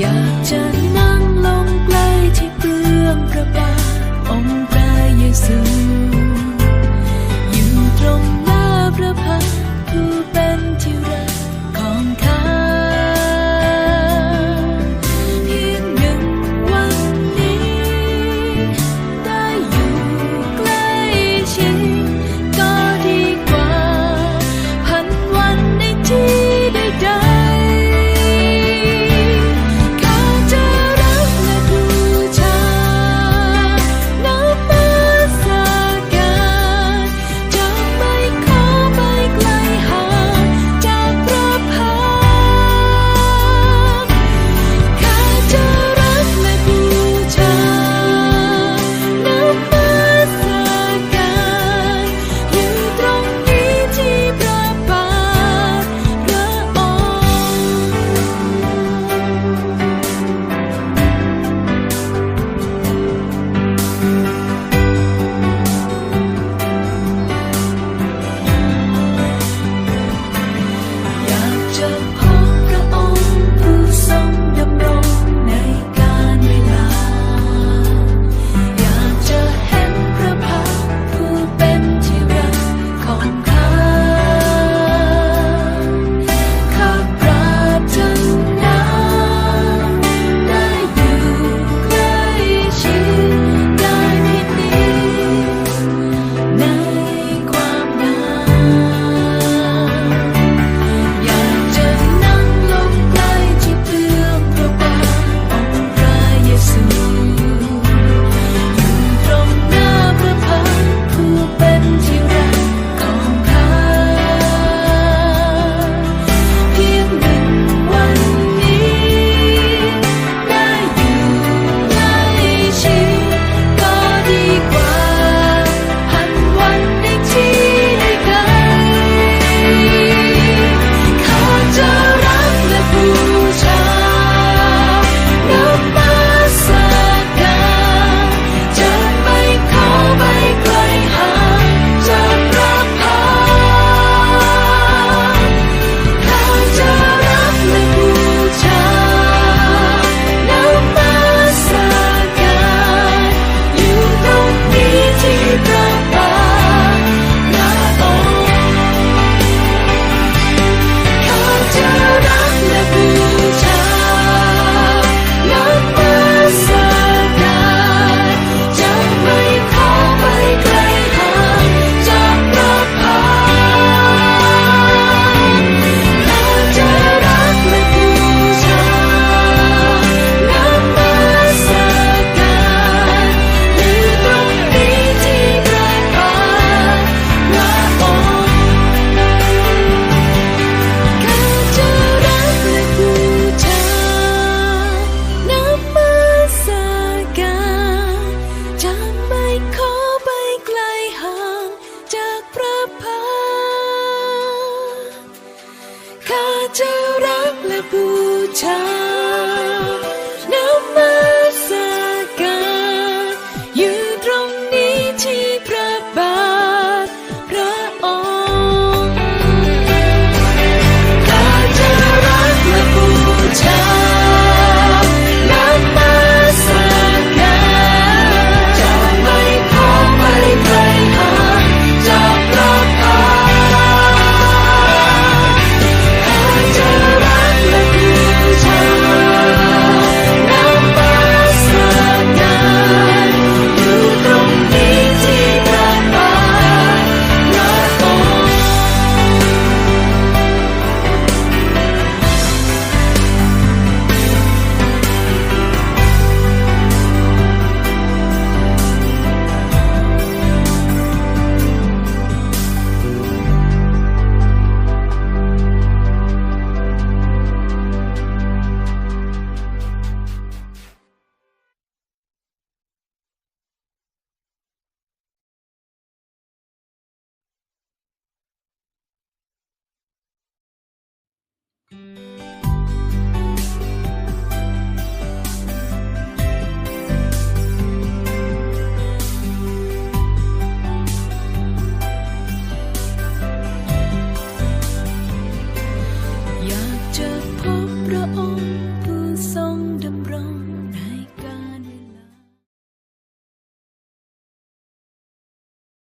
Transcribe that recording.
อยากจะนั่งลงใกล้ที่เปลืองพระบาองค์พระเยซู อยู่ตรง पूछा